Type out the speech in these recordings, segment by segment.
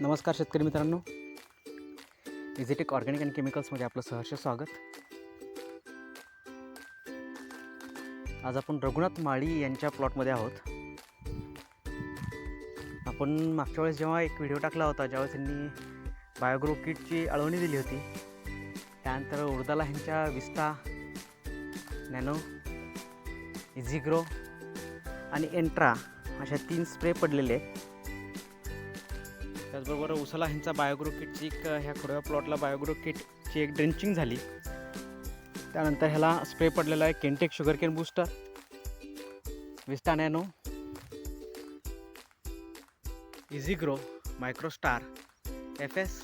नमस्कार शेतकरी मित्रांनो. इझिटेक ऑर्गॅनिक अँड केमिकल्समध्ये आपलं सहर्ष स्वागत. आज आपण रघुनाथ माळी यांच्या प्लॉटमध्ये आहोत. आपण मागच्या वेळेस जेव्हा एक व्हिडिओ टाकला होता ज्यावेळेस त्यांनी बायोग्रो किटची अळवणी दिली होती. त्यानंतर उर्दाला ह्यांच्या विस्टा नॅनो इझिग्रो आणि एंट्रा अशा तीन स्प्रे पडलेले आहेत. त्याचबरोबर उसाला ह्यांचा बायोग्रो किटची एक ह्या खोडव्या प्लॉटला बायोग्रो किटची एक ड्रिंचिंग झाली. त्यानंतर ह्याला स्प्रे पडलेला आहे Canetech sugar cane booster. Vista nano Easygro Microstar F S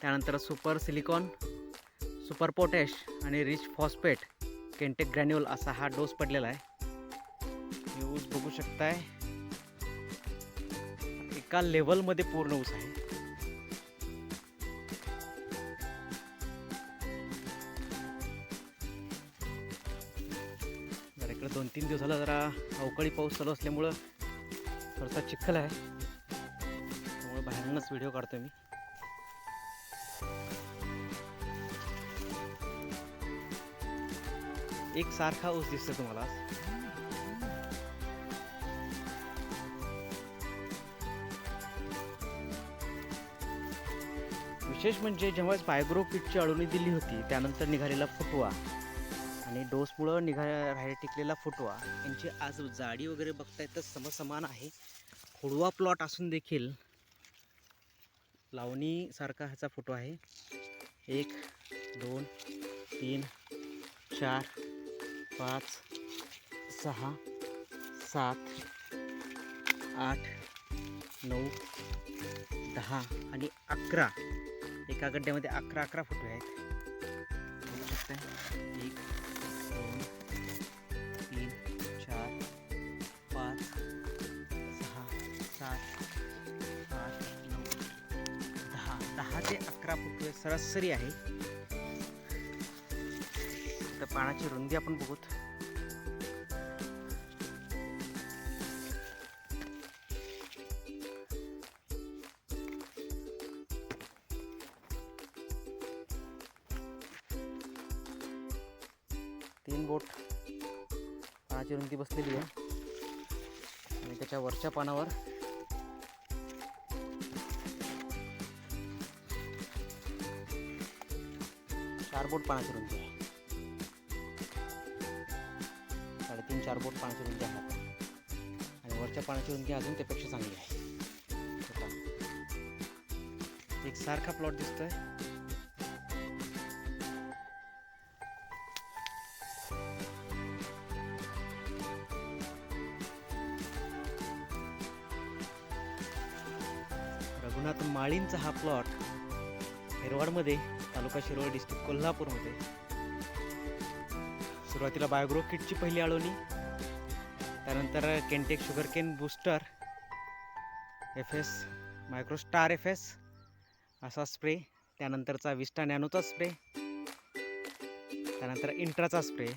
त्यानंतर सुपर सिलिकॉन सुपर पोटॅश आणि रिच फॉस्फेट केंटेक ग्रॅन्युअल असा हा डोस पडलेला आहे. यूज बघू शकताय. एका लेवलमध्ये पूर्ण ऊस आहे. जरा इकडे दोन तीन दिवसाला जरा अवकाळी पाऊस चालू असल्यामुळं थोडासा चिखल आहे. त्यामुळे बाहेरूनच व्हिडिओ काढतो मी. एक सारखा ऊस दिसतो तुम्हाला. विशेष म्हणजे जेव्हा बायोग्रो किटची अळवणी दिली होती त्यानंतर निघालेला फुटवा आणि डोसमुळं निघा राहायला टिकलेला फुटवा. यांची आज जाडी वगैरे बघताय तर समसमान आहे. खोडवा प्लॉट असून देखील लावणीसारखा ह्याचा फोटो आहे. एक दोन तीन चार पाच सहा सात आठ नऊ दहा आणि अकरा. एका गड्ड्यामध्ये अकरा अकरा फोटो आहेत. बघू शकताय. एक दोन तीन चार पाच सहा सात आठ नऊ दहा. दहा ते अकरा फोटो सरासरी आहे. तर पाण्याची रुंदी आपण बघूत. तीन बोट पानाची रुंदी बसलेली आहे. आणि त्याच्या वरच्या पानावर चार बोट पानाची रुंदी आहे. साडेतीन चार बोट पानाची रुंदी आहे. आणि वरच्या पानाची रुंदी अजून त्यापेक्षा चांगली आहे. एक सारखा प्लॉट दिसतोय. उन्हात माळींचा हा प्लॉट हिरवाडमध्ये तालुका शिरोळ डिस्ट्रिक्ट कोल्हापूरमध्ये. सुरुवातीला बायोग्रो किटची पहिली अळवणी त्यानंतर Canetech sugar cane booster F S Microstar F S असा स्प्रे त्यानंतरचा विस्टा नॅनोचा स्प्रे त्यानंतर इंट्राचा स्प्रे.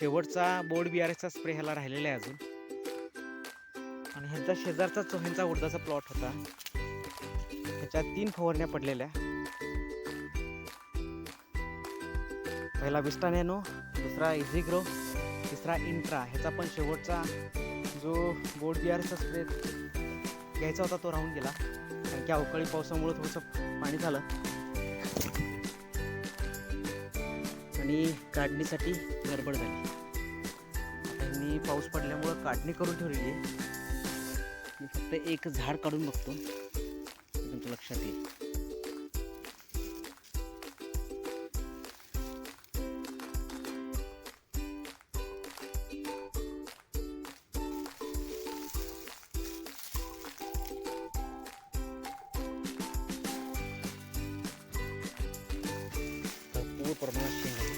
शेवटचा बोर्ड बी आर एसचा स्प्रे ह्याला राहिलेला आहे अजून. आणि ह्यांचा शेजारचा जो उडदाचा प्लॉट होता. त्याच्या तीन फवारण्या पडलेल्या पहिला विस्टा नॅनो दुसरा इझिग्रो तिसरा इंट्रा. ह्याचा पण शेवटचा जो बोर्ड बिअरचा स्प्रे घ्यायचा होता तो राहून गेला. कारण की अवकाळी पावसामुळे थोडंसं पाणी झालं. आणि काढणीसाठी गडबड झाली. मी पाऊस पडल्यामुळं काढणी करून ठेवलेली आहे. मी फक्त एक झाड काढून बघतो. ते तुमच्या लक्षात येईल भरपूर प्रमाणात शेंग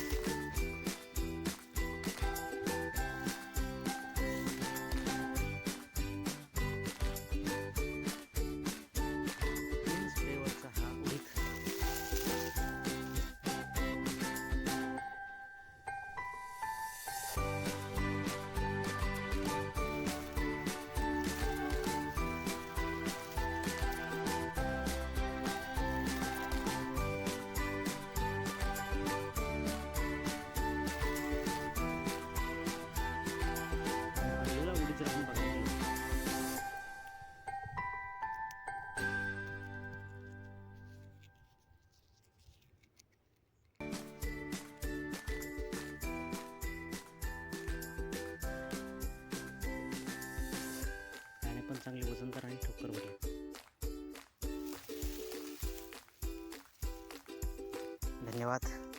चांगले वजनदार आणि ठोकर भरले. धन्यवाद.